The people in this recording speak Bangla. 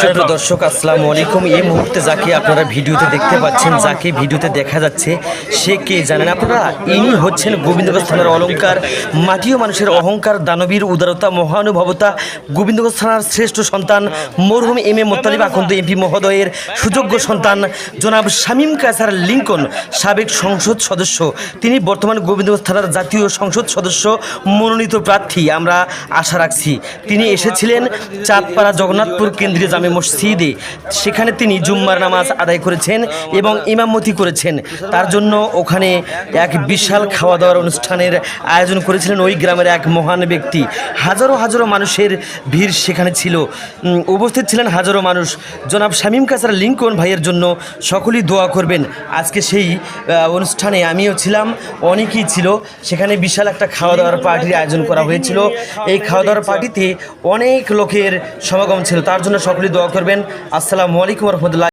সুপ্রিয় দর্শক, আসসালামু আলাইকুম। এই মুহূর্তে যাকে আপনারা ভিডিওতে দেখতে পাচ্ছেন, যাকে ভিডিওতে দেখা যাচ্ছে, সে কে জানেন? আপনারা ইনি হচ্ছেন গোবিন্দগঞ্জ থানার অলংকার, মাটিও মানুষের অহংকার, দানবীর উদারতা, মহানুভবতা। গোবিন্দগঞ্জ থানার শ্রেষ্ঠ সন্তান, মরহুম M A Mottalib Akand MP মহোদয়ের সুযোগ্য সন্তান, জনাব শামীম কাসার লিঙ্কন, সাবেক সংসদ সদস্য। তিনি বর্তমান গোবিন্দগঞ্জ থানার জাতীয় সংসদ সদস্য, মনোনীত প্রার্থী। আমরা আশা রাখছি। তিনি এসেছিলেন চাঁদপাড়া জগন্নাথপুর কেন্দ্রীয় জামে মসজিদে। সেখানে তিনি জুম্মার নামাজ আদায় করেছেন এবং ইমামতি করেছেন। তার জন্য ওখানে এক বিশাল খাওয়া দাওয়ার অনুষ্ঠানের আয়োজন করেছিলেন ওই গ্রামের এক মহান ব্যক্তি। হাজারো হাজারো মানুষের ভিড় সেখানে ছিল। উপস্থিত ছিলেন হাজারো মানুষ। জনাব শামীম কাসার লিঙ্কন ভাইয়ের জন্য সকলেই দোয়া করবেন। আজকে সেই অনুষ্ঠানে আমিও ছিলাম, অনেকেই ছিল। সেখানে বিশাল একটা খাওয়া দাওয়ার পার্টির আয়োজন করা হয়েছিল। এই খাওয়া দাওয়ার পার্টিতে অনেক লোকের সমাগম ছিল। তার জন্য সকলেই দোয়া করবেন। আসসালামু আলাইকুম রহমতুল্লাহ।